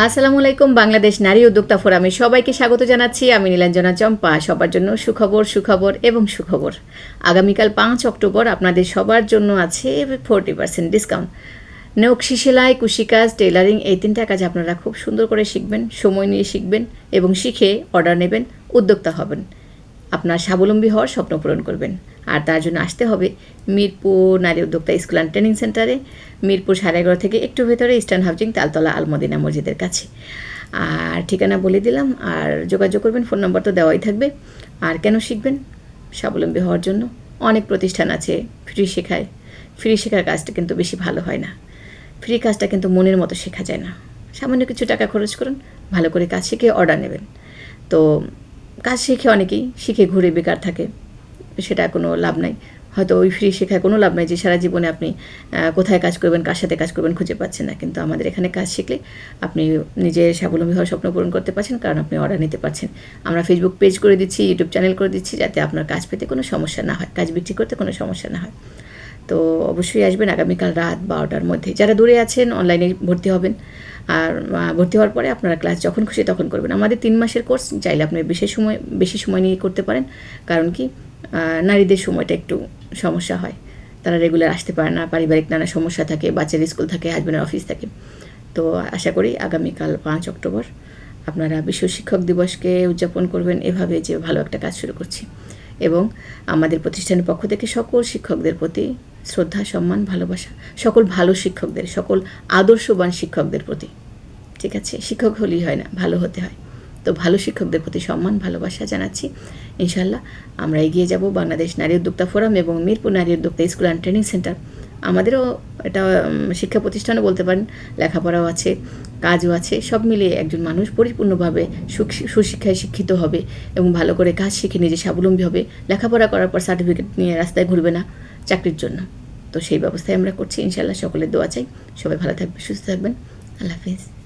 আসসালামু আলাইকুম, বাংলাদেশ নারী উদ্যোক্তা ফোরামে সবাইকে স্বাগত জানাচ্ছি। আমি নীলাঞ্জনা চম্পা, সবার জন্য সুখবর সুখবর এবং সুখবর। আগামীকাল পাঁচ অক্টোবর আপনাদের সবার জন্য আছে ফোরটি পার্সেন্ট ডিসকাউন্ট। নকশি সেলাই, কুশিকাজ টেলারিং এই তিনটা কাজ আপনারা খুব সুন্দর করে শিখবেন, সময় নিয়ে শিখবেন এবং শিখে অর্ডার নেবেন, উদ্যোক্তা হবেন। আপনার স্বাবলম্বী হওয়ার স্বপ্ন পূরণ করবেন। আর তার জন্য আসতে হবে মিরপুর নারী উদ্যোক্তা স্কুল অ্যান্ড ট্রেনিং সেন্টারে মিরপুর সাড়ে এগারো থেকে একটু ভেতরে ইস্টার্ন হাউজিং তালতলা আলমদিনা মসজিদের কাছে। আর ঠিকানা বলে দিলাম, আর যোগাযোগ করবেন ফোন নম্বর তো দেওয়াই থাকবে। আর কেন শিখবেন? স্বাবলম্বী হওয়ার জন্য অনেক প্রতিষ্ঠান আছে ফ্রি শেখায়। ফ্রি শেখার কাজটা কিন্তু বেশি ভালো হয় না। ফ্রি কাজটা কিন্তু মনের মতো শেখা যায় না। সামান্য কিছু টাকা খরচ করুন, ভালো করে কাজ শিখে অর্ডার নেবেন। তো কাজ শিখে অনেকেই, শিখে ঘুরে বেকার থাকে। সেটা কোনো লাভ নাই। হয়তো ওই ফ্রি শেখায় কোনো লাভ নাই যে সারা জীবনে আপনি কোথায় কাজ করবেন, কার সাথে কাজ করবেন খুঁজে পাচ্ছেন না। কিন্তু আমাদের এখানে কাজ শিখলে আপনি নিজের স্বাবলম্বী হওয়ার স্বপ্ন পূরণ করতে পারছেন, কারণ আপনি অর্ডার নিতে পারছেন। আমরা ফেসবুক পেজ করে দিচ্ছি ইউটিউব চ্যানেল করে দিচ্ছি, যাতে আপনার কাজ পেতে কোনো সমস্যা না হয়, কাজ বিক্রি করতে কোনো সমস্যা না হয়। তো অবশ্যই আসবেন আগামীকাল রাত বারোটার মধ্যে। যারা দূরে আছেন অনলাইনে ভর্তি হবেন। আর ভর্তি হওয়ার পরে আপনারা ক্লাস যখন খুশি তখন করবেন। আমাদের তিন মাসের কোর্স চাইলে আপনি বেশি সময় বেশি সময় নিয়ে করতে পারেন। কারণ কি? নারীদের সময়টা একটু সমস্যা হয়। তারা রেগুলার আসতে পারে না, পারিবারিক নানা সমস্যা থাকে বাচ্চার স্কুল থাকে হাজব্যান্ডের অফিস থাকে। তো আশা করি আগামীকাল পাঁচ অক্টোবর আপনারা বিশ্ব শিক্ষক দিবসকে উদযাপন করবেন এভাবে যে ভালো একটা কাজ শুরু করছি। এবং আমাদের প্রতিষ্ঠানের পক্ষ থেকে সকল শিক্ষকদের প্রতি শ্রদ্ধা, সম্মান, ভালোবাসা, সকল ভালো শিক্ষকদের, সকল আদর্শবান শিক্ষকদের প্রতি। ঠিক আছে? শিক্ষক হলেই হয় না, ভালো হতে হয়। তো ভালো শিক্ষকদের প্রতি সম্মান, ভালোবাসা জানাচ্ছি। ইনশাল্লাহ আমরা এগিয়ে যাব বাংলাদেশ নারী উদ্যোক্তা ফোরাম এবং মিরপুর নারী উদ্যোক্তা স্কুল অ্যান্ড ট্রেনিং সেন্টার আমাদেরও এটা শিক্ষা প্রতিষ্ঠানও বলতে পারেন, লেখাপড়াও আছে, কাজও আছে, সব মিলিয়ে একজন মানুষ পরিপূর্ণভাবে সুশিক্ষায় শিক্ষিত হবে এবং ভালো করে কাজ শিখে নিজে স্বাবলম্বী হবে। লেখাপড়া করার পর সার্টিফিকেট নিয়ে রাস্তায় ঘুরবে না চাকরির জন্য। তো সেই ব্যবস্থায় আমরা করছি। ইনশাল্লাহ সকলের দোয়া চাই। সবাই ভালো থাকবে, সুস্থ থাকবেন। আল্লাহ হাফিজ।